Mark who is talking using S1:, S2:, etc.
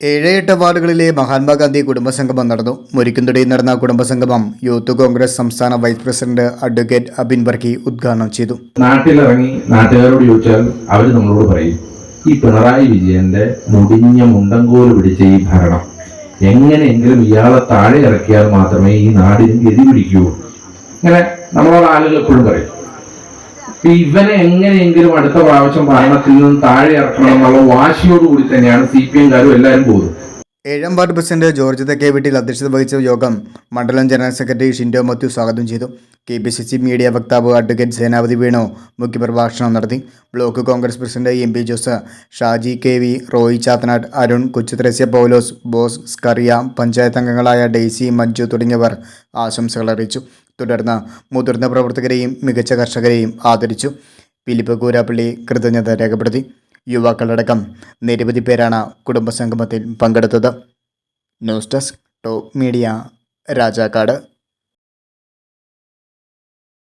S1: ഏഴ് എട്ട് വാർഡുകളിലെ മഹാത്മാഗാന്ധി കുടുംബസംഗമം നടന്നു. മുരിക്കുന്തുടിയിൽ നടന്ന കുടുംബസംഗമം യൂത്ത് കോൺഗ്രസ് സംസ്ഥാന vice president advocate Abin Varkey ഉദ്ഘാടനം ചെയ്തു.
S2: നാട്ടിലിറങ്ങി നാട്ടുകാരോട് ചോദിച്ചാൽ അവർ നമ്മളോട് പറയും ഈ പിണറായി വിജയന്റെ മുടിഞ്ഞ മുണ്ടങ്കോൽ പിടിച്ച ഈ ഭരണം എങ്ങനെയെങ്കിലും ഇയാളെ താഴെ ഇറക്കിയാൽ മാത്രമേ ഈ നാടിന് ഗതി പിടിക്കൂ. ഇങ്ങനെ നമ്മളോട് ആളുകൾ എപ്പോഴും പറയും. ഇവനെ എങ്ങനെയെങ്കിലും അടുത്ത പ്രാവശ്യം ഭരണത്തിൽ നിന്ന് താഴെ ഇറക്കണം എന്നുള്ള വാശിയോടുകൂടി തന്നെയാണ് സി പി എംകാരും എല്ലാവരും പോകുന്നത്.
S1: ഏഴാം വാർഡ് പ്രസിഡന്റ് ജോർജ് തെക്കേവീട്ടിൽ അധ്യക്ഷത വഹിച്ച യോഗം മണ്ഡലം ജനറൽ സെക്രട്ടറി ഷിൻഡോ മത്യു സ്വാഗതം ചെയ്തു. K P C C media വക്താവ് അഡ്വക്കേറ്റ് സേനാപതി വേണു മുഖ്യപ്രഭാഷണം നടത്തി. Block Congress president M P Jose Shaji K V Roy Chathanad Arun Kochuthresia Paulose Bose Scaria panchayat അംഗങ്ങളായ ഡെയ്സി മഞ്ജു തുടങ്ങിയവർ ആശംസകൾ അറിയിച്ചു. തുടർന്ന് മുതിർന്ന പ്രവർത്തകരെയും മികച്ച കർഷകരെയും ആദരിച്ചു. ഫിലിപ്പ് കൂരാപ്പള്ളി കൃതജ്ഞത രേഖപ്പെടുത്തി. യുവാക്കളടക്കം നിരവധി പേരാണ് കുടുംബസംഗമത്തിൽ പങ്കെടുത്തത്. News desk top media Rajakkad.